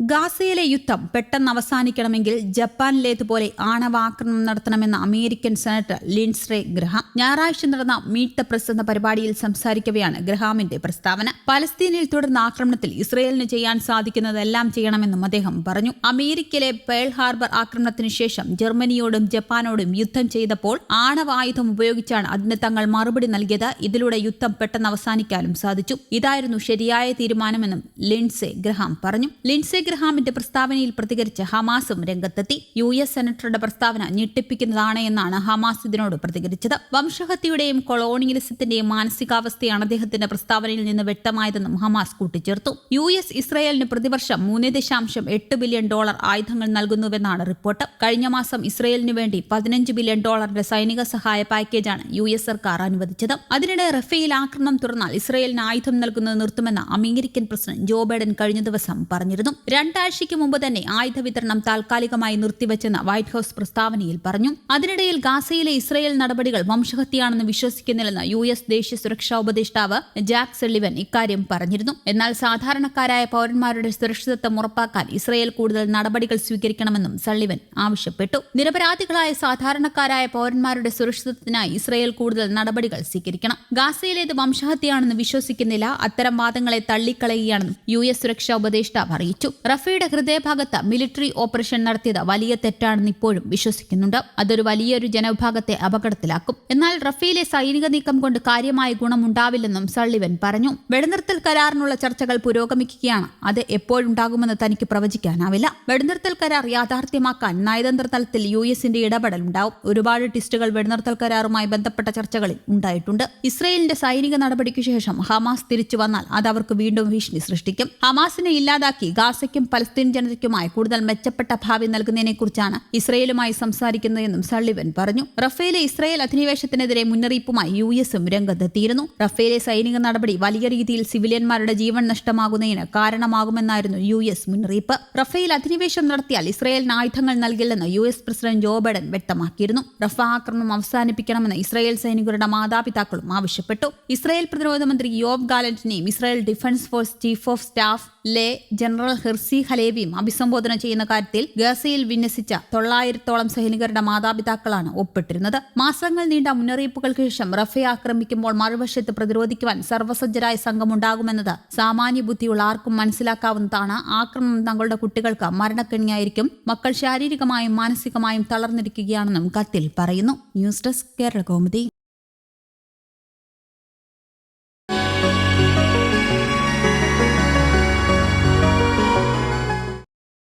ഗാസയിലെ യുദ്ധം പെട്ടെന്ന് അവസാനിക്കണമെങ്കിൽ ജപ്പാനിലേതുപോലെ ആണവാക്രമണം നടത്തണമെന്ന അമേരിക്കൻ സെനറ്റർ ലിൻസ്രേ ഗ്രഹാം. ഞായറാഴ്ച നടന്ന മീറ്റ് ദ പ്രസ് എന്ന പരിപാടിയിൽ സംസാരിക്കവെയാണ് ഗ്രഹാമിന്റെ പ്രസ്താവന. പലസ്തീനിൽ തുടർന്ന ആക്രമണത്തിൽ ഇസ്രയേലിന് ചെയ്യാൻ സാധിക്കുന്നതെല്ലാം ചെയ്യണമെന്നും അദ്ദേഹം പറഞ്ഞു. അമേരിക്കയിലെ പേൾ ഹാർബർ ആക്രമണത്തിന് ശേഷം ജർമ്മനിയോടും ജപ്പാനോടും യുദ്ധം ചെയ്തപ്പോൾ ആണവായുധം ഉപയോഗിച്ചാണ് അതിന് തങ്ങൾ മറുപടി നൽകിയത്. ഇതിലൂടെ യുദ്ധം പെട്ടെന്ന് അവസാനിക്കാനും സാധിച്ചു. ഇതായിരുന്നു ശരിയായ തീരുമാനമെന്നും ലിൻസെ ഗ്രഹാം പറഞ്ഞു. ലിൻസെ ഗ്രഹാമിന്റെ പ്രസ്താവനയിൽ പ്രതികരിച്ച് ഹമാസും രംഗത്തെത്തി. യു എസ് സെനറ്ററുടെ പ്രസ്താവന ഞെട്ടിപ്പിക്കുന്നതാണ് എന്നാണ് ഹമാസ് ഇതിനോട് പ്രതികരിച്ചത്. വംശഹത്യയുടെയും കൊളോണിയലിസത്തിന്റെയും മാനസികാവസ്ഥയാണ് അദ്ദേഹത്തിന്റെ പ്രസ്താവനയിൽ നിന്ന് വ്യക്തമായതെന്നും ഹമാസ് കൂട്ടിച്ചേർത്തു. യു എസ് ഇസ്രയേലിന് പ്രതിവർഷം മൂന്ന് ദശാംശം എട്ട് ബില്യൺ ഡോളർ ആയുധങ്ങൾ നൽകുന്നുവെന്നാണ് റിപ്പോർട്ട്. കഴിഞ്ഞ മാസം ഇസ്രയേലിന് വേണ്ടി പതിനഞ്ച് ബില്യൺ ഡോളറിന്റെ സൈനിക സഹായ പാക്കേജാണ് യു എസ് സർക്കാർ അനുവദിച്ചത്. അതിനിടെ റഫേൽ ആക്രമണം തുറന്നാൽ ഇസ്രയേലിന് ആയുധം നൽകുന്നത് നിർത്തുമെന്ന് അമേരിക്കൻ പ്രസിഡന്റ് ജോ ബൈഡൻ കഴിഞ്ഞ ദിവസം പറഞ്ഞിരുന്നു. രണ്ടാഴ്ചയ്ക്ക് മുമ്പ് തന്നെ ആയുധ വിതരണം താൽക്കാലികമായി നിർത്തിവെച്ചെന്ന് വൈറ്റ് ഹൌസ് പ്രസ്താവനയിൽ പറഞ്ഞു. അതിനിടയിൽ ഗാസയിലെ ഇസ്രയേൽ നടപടികൾ വംശഹത്യയാണെന്ന് വിശ്വസിക്കുന്നില്ലെന്ന് യു എസ് ദേശീയ സുരക്ഷാ ഉപദേഷ്ടാവ് ജാക്ക് സെള്ളിവൻ ഇക്കാര്യം പറഞ്ഞിരുന്നു. എന്നാൽ സാധാരണക്കാരായ പൌരന്മാരുടെ സുരക്ഷിതത്വം ഉറപ്പാക്കാൻ ഇസ്രയേൽ കൂടുതൽ നടപടികൾ സ്വീകരിക്കണമെന്നും സള്ളിവൻ ആവശ്യപ്പെട്ടു. നിരപരാധികളായ സാധാരണക്കാരായ പൌരന്മാരുടെ സുരക്ഷിതത്വത്തിനായി ഇസ്രയേൽ കൂടുതൽ നടപടികൾ സ്വീകരിക്കണം. ഗാസയിലേത് വംശഹത്യയാണെന്ന് വിശ്വസിക്കുന്നില്ല. അത്തരം വാദങ്ങളെ തള്ളിക്കളയുകയാണെന്നും യു എസ് സുരക്ഷാ ഉപദേഷ്ടാവ് അറിയിച്ചു. റഫയുടെ ഹൃദയഭാഗത്ത് മിലിറ്ററി ഓപ്പറേഷൻ നടത്തിയത് വലിയ തെറ്റാണെന്ന് ഇപ്പോഴും വിശ്വസിക്കുന്നുണ്ട്. അതൊരു വലിയൊരു ജനവിഭാഗത്തെ അപകടത്തിലാക്കും. എന്നാൽ റഫയിലെ സൈനിക നീക്കം കൊണ്ട് കാര്യമായ ഗുണമുണ്ടാവില്ലെന്നും സള്ളിവൻ പറഞ്ഞു. വെടിനിർത്തൽ കരാറിനുള്ള ചർച്ചകൾ പുരോഗമിക്കുകയാണ്. അത് എപ്പോഴുണ്ടാകുമെന്ന് തനിക്ക് പ്രവചിക്കാനാവില്ല. വെടിനിർത്തൽ കരാർ യാഥാർത്ഥ്യമാക്കാൻ നയതന്ത്ര തലത്തിൽ യു എസിന്റെ ഇടപെടൽ ഉണ്ടാവും ഒരുപാട് ടിസ്റ്റുകൾ വെടിനിർത്തൽ കരാറുമായി ബന്ധപ്പെട്ട ചർച്ചകളിൽ ഉണ്ടായിട്ടുണ്ട്. ഇസ്രയേലിന്റെ സൈനിക നടപടിക്ക് ശേഷം ഹമാസ് തിരിച്ചു വന്നാൽ അത് അവർക്ക് വീണ്ടും ഭീഷണി സൃഷ്ടിക്കും. ഹമാസിനെ ഇല്ലാതാക്കി ഗാസയ്ക്കും പലസ്തീൻ ജനതയ്ക്കുമായി കൂടുതൽ മെച്ചപ്പെട്ട ഭാവി നൽകുന്നതിനെക്കുറിച്ചാണ് ഇസ്രയേലുമായി സംസാരിക്കുന്നതെന്നും സള്ളിവൻ പറഞ്ഞു. റഫേലെ ഇസ്രയേൽ അധിനിവേശത്തിനെതിരെ മുന്നറിയിപ്പുമായി യു എസും രംഗത്തെത്തിയിരുന്നു. റഫേലെ സൈനിക നടപടി വലിയ രീതിയിൽ സിവിലിയന്മാരുടെ ജീവൻ നഷ്ടമാകുന്നതിന് കാരണമാകുമെന്നായിരുന്നു യു എസ് മുന്നറിയിപ്പ്. റഫേൽ അധിനിവേശം നടത്തിയാൽ ഇസ്രയേലിന് ആയുധങ്ങൾ നൽകില്ലെന്ന് U S president Joe Biden വ്യക്തമാക്കിയിരുന്നു. റഫ ആക്രമണം അവസാനിപ്പിക്കണമെന്ന് ഇസ്രയേൽ സൈനികരുടെ മാതാപിതാക്കളും ആവശ്യപ്പെട്ടു. ഇസ്രയേൽ പ്രതിരോധ മന്ത്രി Yoav ഗാലന്റിനെയും Israel defence force chief of staff ലെ ജനറൽ ഹിർസി ഹലേബിയും അഭിസംബോധന ചെയ്യുന്ന കാര്യത്തിൽ ഗസയിൽ വിന്യസിച്ച തൊള്ളായിരത്തോളം സൈനികരുടെ മാതാപിതാക്കളാണ് ഒപ്പിട്ടിരുന്നത്. മാസങ്ങൾ നീണ്ട മുന്നറിയിപ്പുകൾക്ക് ശേഷം റഫയെ ആക്രമിക്കുമ്പോൾ മറുവശത്ത് പ്രതിരോധിക്കുവാൻ സർവസജ്ജരായ സംഘമുണ്ടാകുമെന്നത് സാമാന്യ ബുദ്ധിയുള്ള ആർക്കും മനസ്സിലാക്കാവുന്നതാണ്. ആക്രമണം തങ്ങളുടെ കുട്ടികൾക്ക് മരണക്കെണിയായിരിക്കും. മക്കൾ ശാരീരികമായും മാനസികമായും തളർന്നിരിക്കുകയാണെന്നും കത്തിൽ പറയുന്നു. News desk Kerala Kaumudi.